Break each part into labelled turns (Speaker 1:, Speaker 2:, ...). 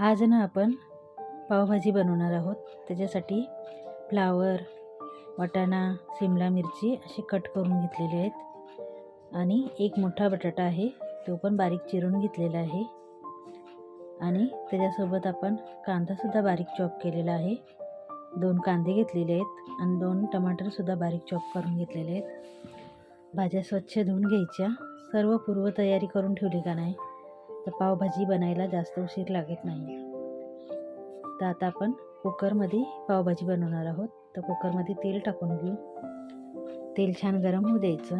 Speaker 1: आज ना आपण पावभाजी बनवणार आहोत. त्याच्यासाठी फ्लावर वाटाणा सिमला मिरची असे कट करून घेतलेले आहेत. आणि एक मोठा बटाटा आहे तो पण बारीक चिरून घेतलेला आहे. आणि त्याच्यासोबत आपण कांदासुद्धा बारीक चॉप केलेला आहे. दोन कांदे घेतलेले आहेत आणि दोन टमाटरसुद्धा बारीक चॉप करून घेतलेले आहेत. भाज्या स्वच्छ धुवून घ्यायच्या. सर्व पूर्वतयारी करून ठेवली का नाही? तर पावभाजी बनायला जास्त उशीर लागत नाही. तर आता आपण कुकरमध्ये पावभाजी बनवणार आहोत. तर कुकरमध्ये तेल टाकून घेऊ. तेल छान गरम होऊ द्यायचं.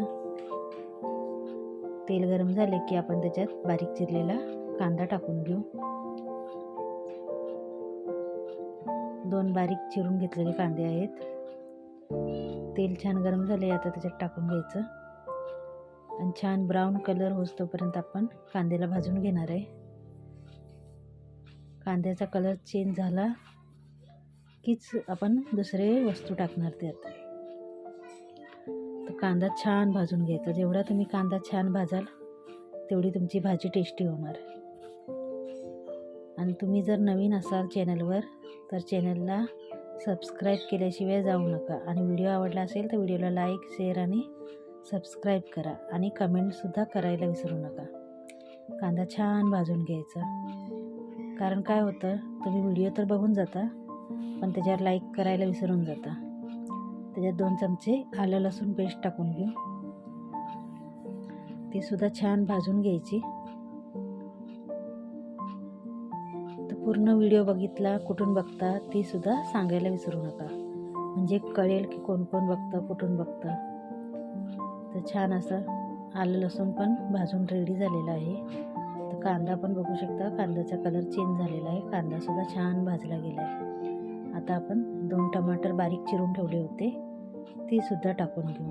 Speaker 1: तेल गरम झाले की आपण त्याच्यात बारीक चिरलेला कांदा टाकून घेऊ. दोन बारीक चिरून घेतलेले कांदे आहेत. तेल छान गरम झाले आता त्याच्यात टाकून घ्यायचं. आणि छान ब्राऊन कलर होस तोपर्यंत आपण कांद्याला भाजून घेणार आहे. कांद्याचा कलर चेंज झाला कीच आपण दुसरे वस्तू टाकणार त्यात तर कांदा छान भाजून घ्यायचा. जेवढा तुम्ही कांदा छान भाजाल तेवढी तुमची भाजी टेस्टी होणार. आणि तुम्ही जर नवीन असाल चॅनलवर तर चॅनलला सबस्क्राईब केल्याशिवाय जाऊ नका. आणि व्हिडिओ आवडला असेल तर व्हिडिओला लाईक शेअर आणि सबस्क्राईब करा आणि कमेंटसुद्धा करायला विसरू नका. कांदा छान भाजून घ्यायचा. कारण काय होतं तुम्ही व्हिडिओ तर बघून जाता पण त्याच्यावर लाईक करायला विसरून जाता. त्याच्यात दोन चमचे आलं लसूण पेस्ट टाकून घेऊ. ती सुद्धा छान भाजून घ्यायची. तर पूर्ण व्हिडिओ बघितला कुठून बघता ती सुद्धा सांगायला विसरू नका. म्हणजे कळेल की कोण कोण बघतं कुठून बघतं. तर छान असं आलं लसूण पण भाजून रेडी झालेलं आहे. तर कांदा पण बघू शकता कांद्याचा कलर चेंज झालेला आहे. कांदासुद्धा छान भाजला गेला आहे. आता आपण दोन टमाटर बारीक चिरून ठेवले होते. तीसुद्धा टाकून घेऊ.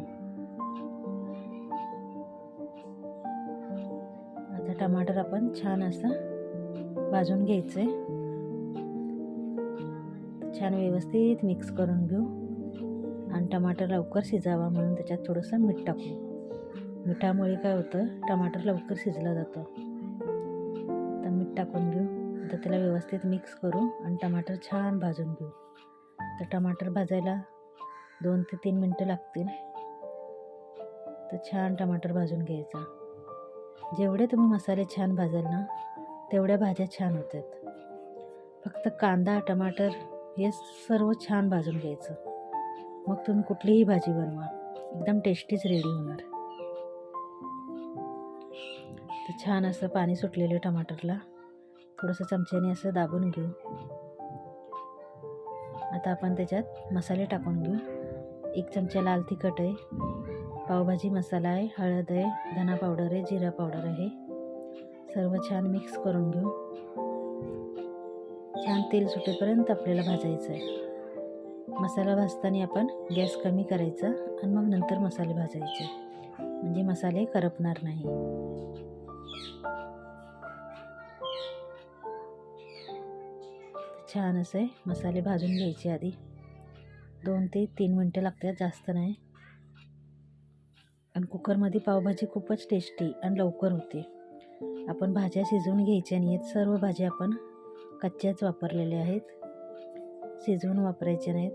Speaker 1: आता टमाटर आपण छान असं भाजून घ्यायचं आहे छान व्यवस्थित मिक्स करून घेऊ. आणि टमाटर लवकर शिजावा म्हणून त्याच्यात थोडंसं मीठ टाकू. मिठामुळे काय होतं टमाटर लवकर शिजलं जातं. तर मीठ टाकून घेऊ. तर त्याला व्यवस्थित मिक्स करू आणि टमाटर छान भाजून घेऊ. तर टमाटर भाजायला दोन ते तीन मिनटं लागतील. तर छान टमाटर भाजून घ्यायचा. जेवढे तुम्ही मसाले छान भाजाल ना तेवढ्या भाज्या छान होतात. फक्त कांदा टमाटर हे सर्व छान भाजून घ्यायचं. मग तुम्ही कुठलीही भाजी बनवा. एकदम टेस्टीच रेडी होणार. तर छान असं पाणी सुटलेलं टमाटरला. थोडंसं चमच्याने असं दाबून घेऊ. आता आपण त्याच्यात मसाले टाकून घेऊ. एक चमचा लाल तिखट आहे. पावभाजी मसाला आहे हळद आहे धना पावडर आहे जिरा पावडर आहे. सर्व छान मिक्स करून घेऊ. छान तेल सुटेपर्यंत आपल्याला भाजायचं आहे. मसाला भाजताना आपण गॅस कमी करायचा आणि मग नंतर मसाले भाजायचे. म्हणजे मसाले करपणार नाही. छान असे मसाले भाजून घ्यायचे आधी. दोन ते तीन मिनटं लागतात जास्त नाही. आणि कुकरमध्ये पावभाजी खूपच टेस्टी आणि लवकर होते. आपण भाज्या शिजवून घ्यायच्या नाहीत सर्व भाज्या आपण कच्च्याच वापरलेल्या आहेत. शिजवून वापरायचे नाहीत.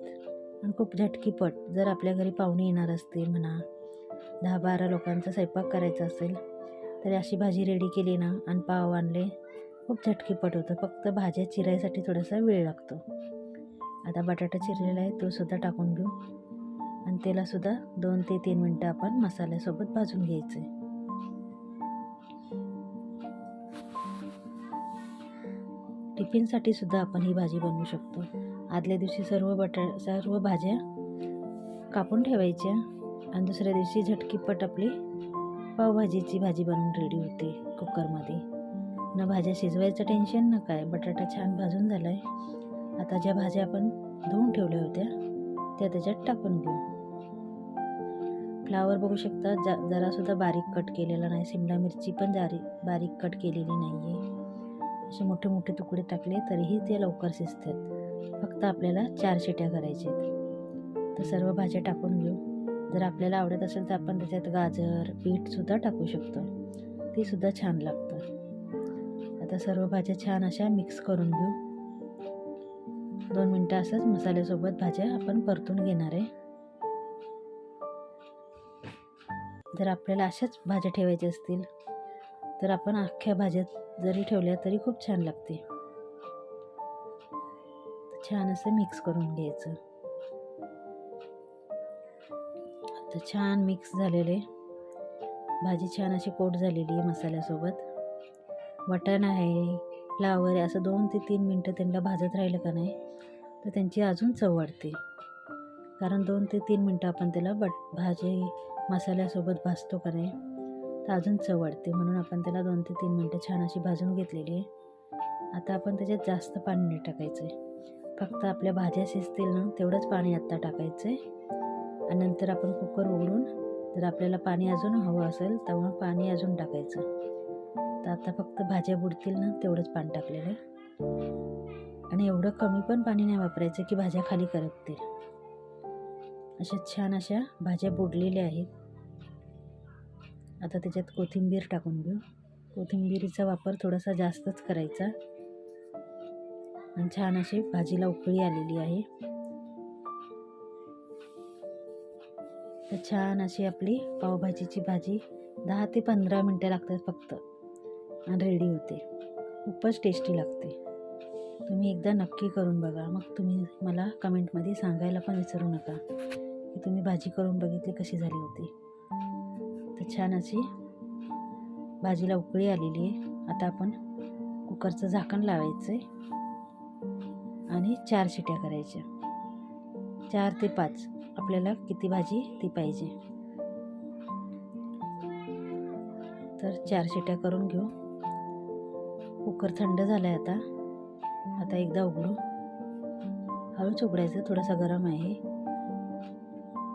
Speaker 1: आणि खूप झटकीपट जर आपल्या घरी पाहुणे येणार असतील म्हणा दहा बारा लोकांचा स्वयंपाक करायचा असेल तर अशी भाजी रेडी केली ना आणि पाव आणले खूप झटकीपट होतं. फक्त भाज्या चिरायसाठी थोडासा वेळ लागतो. आता बटाटा चिरलेला आहे तो सुद्धा टाकून घेऊ. आणि त्यालासुद्धा दोन ते तीन मिनटं आपण मसाल्यासोबत भाजून घ्यायचं. आहे टिफिनसाठी सुद्धा आपण ही भाजी बनवू शकतो. आदल्या दिवशी सर्व बटा सर्व भाज्या कापून ठेवायच्या. आणि दुसऱ्या दिवशी झटकीपट आपली पावभाजीची भाजी बनवून रेडी होते कुकरमध्ये. न भाज्या शिजवायचं टेन्शन न काय बटाटा छान भाजून झाला आहे आता ज्या भाज्या आपण धुवून ठेवल्या होत्या त्या त्याच्यात टाकून घेऊ. फ्लावर बघू शकता जा जरासुद्धा बारीक कट केलेला नाही शिमला मिरची पण जारी बारीक कट केलेली नाही आहे असे मोठे मोठे तुकडे टाकले तरीही ते लवकर शिजतात. फक्त आपल्याला चार शिट्या करायच्या आहेत. तर सर्व भाज्या टाकून घेऊ. जर आपल्याला आवडत असेल तर आपण त्याच्यात गाजर बीटसुद्धा टाकू शकतो. तीसुद्धा छान लागतं. आता सर्व भाज्या छान अशा मिक्स करून घेऊ. दोन मिनटं असंच मसाल्यासोबत भाज्या आपण परतून घेणार आहे. जर आपल्याला अशाच भाज्या ठेवायच्या असतील तर आपण अख्ख्या भाज्या जरी ठेवल्या तरी खूप छान लागते. छान असं मिक्स करून घ्यायचं. आता छान मिक्स झालेले. भाजी छान अशी कोट झालेली आहे मसाल्यासोबत. वटाणा आहे फ्लावर आहे असं दोन ते तीन मिनटं त्यांना भाजत राहिलं का नाही तर त्यांची अजून चव वाढते. कारण दोन ते तीन मिनटं आपण त्याला बट भाजी मसाल्यासोबत भाजतो का नाही तर अजून चव वाढते. म्हणून आपण त्याला दोन ते तीन मिनटं छान अशी भाजून घेतलेली आहे. आता आपण त्याच्यात जास्त पाणी नाही टाकायचं आहे फक्त आपल्या भाज्या शिजतील ना तेवढंच पाणी आत्ता टाकायचं आहे आणि नंतर आपण कुकर उघडून जर आपल्याला पाणी अजून हवं असेल तेव्हा पाणी अजून टाकायचं. तर आता फक्त भाज्या बुडतील ना तेवढंच पाणी टाकलेलं. आहे आणि एवढं कमी पण पाणी नाही वापरायचं की भाज्या खाली करपतील. अशा छान अशा भाज्या बुडलेल्या आहेत. आता त्याच्यात कोथिंबीर टाकून घेऊ. कोथिंबीरीचा वापर थोडासा जास्तच करायचा. आणि छान अशी भाजीला उकळी आलेली आहे. तर छान अशी आपली पावभाजीची भाजी दहा ते पंधरा मिनटं लागतात फक्त. आणि रेडी होते. खूपच टेस्टी लागते. तुम्ही एकदा नक्की करून बघा. मग तुम्ही मला कमेंटमध्ये सांगायला पण विसरू नका की तुम्ही भाजी करून बघितली कशी झाली होती. तर छान अशी भाजीला उकळी आलेली आहे. आता आपण कुकरचं झाकण लावायचं आहे आणि चार शिट्या करायच्या. चार ते पाच. आपल्याला किती भाजी ती पाहिजे? तर चार शिट्या करून घेऊ. कुकर थंड झाला आहे आता. आता एकदा उघडू. हळूच उघडायचं थोडासा गरम आहे.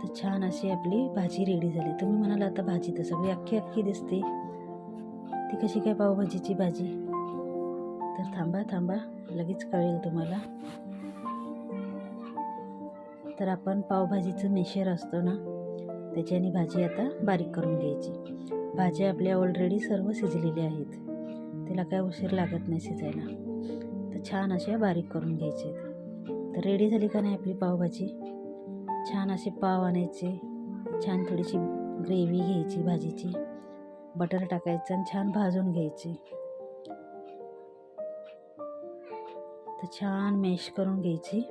Speaker 1: तर छान अशी आपली भाजी रेडी झाली. तुम्ही म्हणाला आता भाजी तर सगळी अख्खी अख्खी दिसते. ती कशी काय पावभाजीची भाजी? तर थांबा थांबा. लगेच कळेल तुम्हाला. तर आपण पावभाजीचं मेशर असतो ना त्याच्याने भाजी आता बारीक करून घ्यायची. भाज्या आपल्या ऑलरेडी सर्व शिजलेल्या आहेत. त्याला काय उशीर लागत नाही शिजायला. तर छान अशा बारीक करून घ्यायचे तर रेडी झाली का नाही आपली पावभाजी? छान असे पाव आणायचे. छान थोडीशी ग्रेव्ही घ्यायची भाजीची. बटर टाकायचं आणि छान भाजून घ्यायची. तर छान मॅश करून घ्यायची.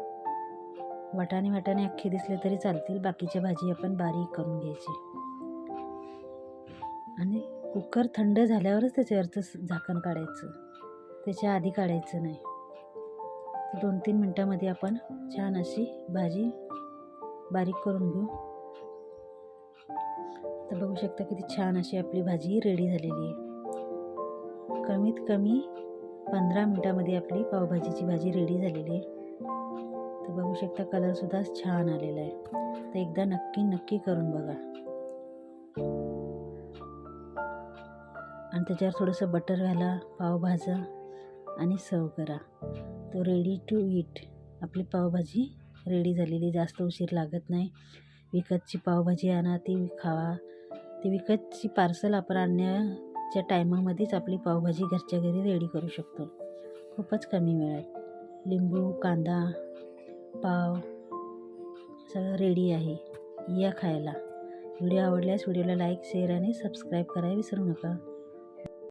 Speaker 1: वाटाणे वाटाणे अख्खे दिसले तरी चालतील. बाकीच्या भाजी आपण बारीक करून घ्यायची. आणि कुकर थंड झाल्यावरच त्याच्यावरचं झाकण काढायचं. त्याच्या आधी काढायचं नाही. तर दोन तीन मिनटामध्ये आपण छान अशी भाजी बारीक करून घेऊ. तर बघू शकता किती छान अशी आपली भाजी रेडी झालेली आहे. कमीत कमी पंधरा मिनटामध्ये आपली पावभाजीची भाजी रेडी झालेली आहे. तर बघू शकता कलरसुद्धा छान आलेला आहे. तर एकदा नक्की नक्की करून बघा. आणि त्याच्यावर थोडंसं बटर घाला पाव भाजा आणि सर्व करा. तो रेडी टू ईट आपली पावभाजी रेडी झालेली जास्त उशीर लागत नाही. विकतची पावभाजी आणा ती खावा. ती विकतची पार्सल आपण आणण्या च्या टायमामध्येच आपली पावभाजी घरच्या घरी रेडी करू शकतो. खूपच कमी वेळात लिंबू कांदा पाव सगळं रेडी आहे. या खायला. व्हिडिओ आवडल्यास व्हिडिओला लाईक शेअर आणि सबस्क्राईब करायला विसरू नका.